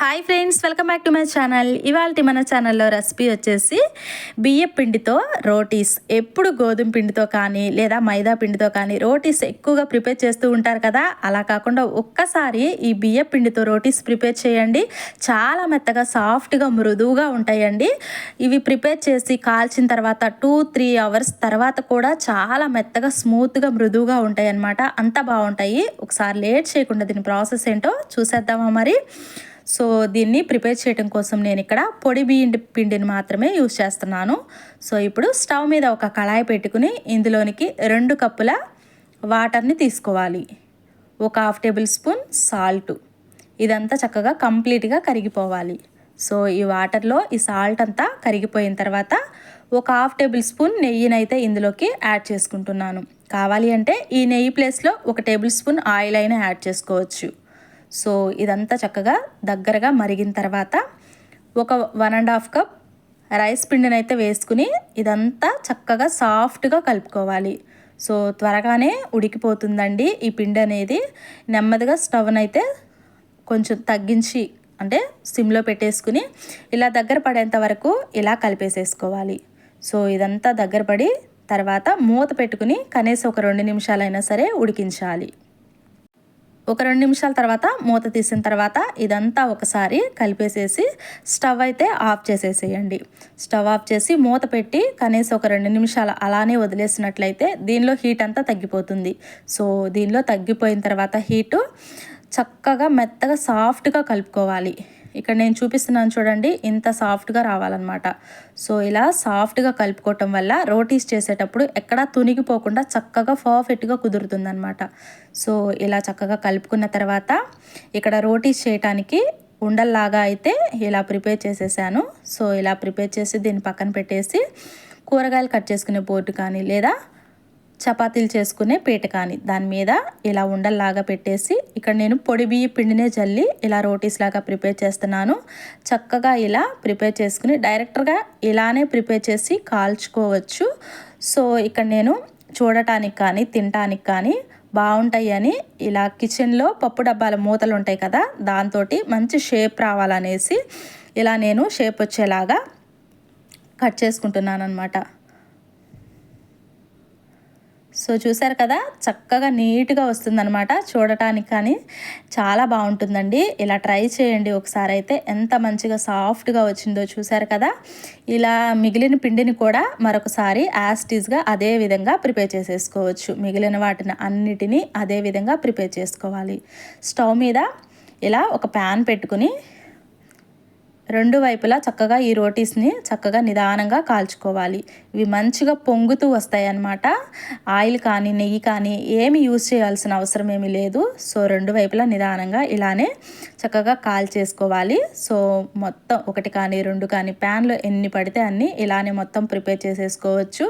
Hi friends welcome back to my channel. ఇవాళ మన ఛానల్లో రెసిపీ వచ్చేసి బియ్య పిండితో రోటీస్. ఎప్పుడు గోధుమ పిండితో కానీ లేదా మైదా పిండితో కానీ రోటీస్ ఎక్కువగా ప్రిపేర్ చేస్తూ ఉంటారు కదా? అలా కాకుండా ఒక్కసారి ఈ బియ్య పిండితో రోటీస్ ప్రిపేర్ చేయండి. చాలా మెత్తగా సాఫ్ట్గా మృదువుగా ఉంటాయండి. ఇవి ప్రిపేర్ చేసి కాల్చిన తర్వాత టూ త్రీ అవర్స్ తర్వాత కూడా చాలా మెత్తగా స్మూత్గా మృదువుగా ఉంటాయి అన్నమాట అంత బాగుంటాయి. ఒకసారి లేట్ చేయకుండా దీని ప్రాసెస్ ఏంటో చూసేద్దామా మరి? సో దీన్ని ప్రిపేర్ చేయడం కోసం నేను ఇక్కడ పొడి బియ్యం పిండిని మాత్రమే యూస్ చేస్తున్నాను. సో ఇప్పుడు స్టవ్ మీద ఒక కళాయి పెట్టుకుని ఇందులోనికి రెండు కప్పుల వాటర్ని తీసుకోవాలి. ఒక హాఫ్ టేబుల్ స్పూన్ సాల్ట్. ఇదంతా చక్కగా కంప్లీట్గా కరిగిపోవాలి. సో ఈ వాటర్లో ఈ సాల్ట్ అంతా కరిగిపోయిన తర్వాత ఒక హాఫ్ టేబుల్ స్పూన్ నెయ్యినైతే ఇందులోకి యాడ్ చేసుకుంటున్నాను. కావాలి అంటే ఈ నెయ్యి ప్లేస్లో ఒక టేబుల్ స్పూన్ ఆయిల్ అయినా యాడ్ చేసుకోవచ్చు. సో ఇదంతా చక్కగా దగ్గరగా మరిగిన తర్వాత ఒక one and half cup rice పిండిని అయితే వేసుకుని ఇదంతా చక్కగా సాఫ్ట్గా కలుపుకోవాలి. సో త్వరగానే ఉడికిపోతుందండి ఈ పిండి అనేది. నెమ్మదిగా స్టవ్ని అయితే కొంచెం తగ్గించి అంటే సిమ్లో పెట్టేసుకుని ఇలా దగ్గర పడేంత వరకు ఇలా కలిపేసేసుకోవాలి. సో ఇదంతా దగ్గర పడి తర్వాత మూత పెట్టుకుని కనీసం ఒక రెండు నిమిషాలైనా సరే ఉడికించాలి. ఒక రెండు నిమిషాల తర్వాత మూత తీసిన తర్వాత ఇదంతా ఒకసారి కలిపేసేసి స్టవ్ అయితే ఆఫ్ చేసేసేయండి. స్టవ్ ఆఫ్ చేసి మూత పెట్టి కనీసం ఒక రెండు నిమిషాలు అలానే వదిలేసినట్లయితే దీనిలో హీట్ అంతా తగ్గిపోతుంది. సో దీనిలో తగ్గిపోయిన తర్వాత హీటు చక్కగా మెత్తగా సాఫ్ట్గా కలుపుకోవాలి. ఇక్కడ నేను చూపిస్తున్నాను చూడండి ఇంత సాఫ్ట్గా రావాలన్నమాట. సో ఇలా సాఫ్ట్గా కలుపుకోవటం వల్ల రోటీస్ చేసేటప్పుడు ఎక్కడా తునిగిపోకుండా చక్కగా పర్ఫెక్ట్గా కుదురుతుందనమాట సో ఇలా చక్కగా కలుపుకున్న తర్వాత ఇక్కడ రోటీస్ చేయటానికి ఉండల్లాగా అయితే ఇలా ప్రిపేర్ చేసేసాను. సో ఇలా ప్రిపేర్ చేసి దీన్ని పక్కన పెట్టేసి కూరగాయలు కట్ చేసుకునే బోర్డు కానీ లేదా చపాతీలు చేసుకునే పీట కానీ. దాని మీద ఇలా ఉండల్లాగా పెట్టేసి ఇక్కడ నేను పొడి బియ్య పిండినే జల్లి ఇలా రోటీస్ లాగా ప్రిపేర్ చేస్తున్నాను. చక్కగా ఇలా ప్రిపేర్ చేసుకుని డైరెక్ట్గా ఇలానే ప్రిపేర్ చేసి కాల్చుకోవచ్చు. సో ఇక్కడ నేను చూడటానికి కానీ తినటానికి కానీ బాగుంటాయి అని ఇలా కిచెన్లో పప్పు డబ్బాల మూతలు ఉంటాయి కదా దాంతో మంచి షేప్ రావాలనేసి ఇలా నేను షేప్ వచ్చేలాగా కట్ చేసుకుంటున్నాను అనమాట సో చూసారు కదా చక్కగా నీట్గా వస్తుందనమాట చూడటానికి కానీ. చాలా బాగుంటుందండి. ఇలా ట్రై చేయండి ఒకసారి అయితే. ఎంత మంచిగా సాఫ్ట్గా వచ్చిందో చూసారు కదా. ఇలా మిగిలిన పిండిని కూడా మరొకసారి యాస్టీజ్గా అదే విధంగా ప్రిపేర్ చేసేసుకోవచ్చు. మిగిలిన వాటిని అన్నిటినీ అదే విధంగా ప్రిపేర్ చేసుకోవాలి. స్టవ్ మీద ఇలా ఒక ప్యాన్ పెట్టుకుని రెండు వైపులా చక్కగా ఈ రోటీస్ని చక్కగా నిదానంగా కాల్చుకోవాలి. ఇవి మంచిగా పొంగుతూ వస్తాయి అన్నమాట ఆయిల్ కానీ నెయ్యి కానీ ఏమి యూజ్ చేయాల్సిన అవసరం ఏమీ లేదు. సో రెండు వైపులా నిదానంగా ఇలానే చక్కగా కాల్చేసుకోవాలి. సో మొత్తం ఒకటి కానీ రెండు కానీ ప్యాన్లో ఎన్ని పడితే అన్ని ఇలానే మొత్తం ప్రిపేర్ చేసేసుకోవచ్చు.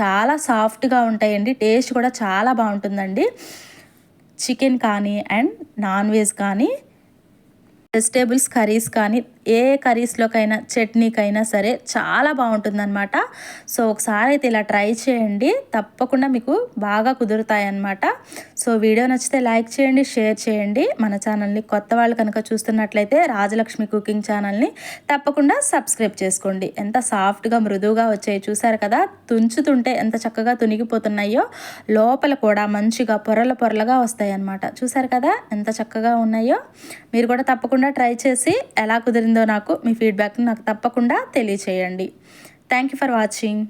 చాలా సాఫ్ట్గా ఉంటాయండి. టేస్ట్ కూడా చాలా బాగుంటుందండి. చికెన్ కానీ అండ్ నాన్ వెజ్ కానీ వెజిటేబుల్స్ కర్రీస్ కానీ ఏ కర్రీస్లోకైనా చట్నీకైనా సరే చాలా బాగుంటుందన్నమాట. సో ఒకసారి అయితే ఇలా ట్రై చేయండి. తప్పకుండా మీకు బాగా కుదురుతాయి అన్నమాట సో వీడియో నచ్చితే లైక్ చేయండి షేర్ చేయండి. మన ఛానల్ని కొత్త వాళ్ళు కనుక చూస్తున్నట్లయితే రాజలక్ష్మి కుకింగ్ ఛానల్ని తప్పకుండా సబ్స్క్రైబ్ చేసుకోండి. ఎంత సాఫ్ట్గా మృదువుగా వచ్చాయి చూసారు కదా? తుంచుతుంటే ఎంత చక్కగా తునిగిపోతున్నాయో లోపల కూడా మంచిగా పొరల పొరలుగా వస్తాయి అన్నమాట చూసారు కదా? ఎంత చక్కగా ఉన్నాయో? మీరు కూడా తప్పకుండా తప్పకుండా ట్రై చేసి ఎలా కుదిరిందో నాకు మీ ఫీడ్బ్యాక్ని నాకు తప్పకుండా తెలియచేయండి. Thank you for watching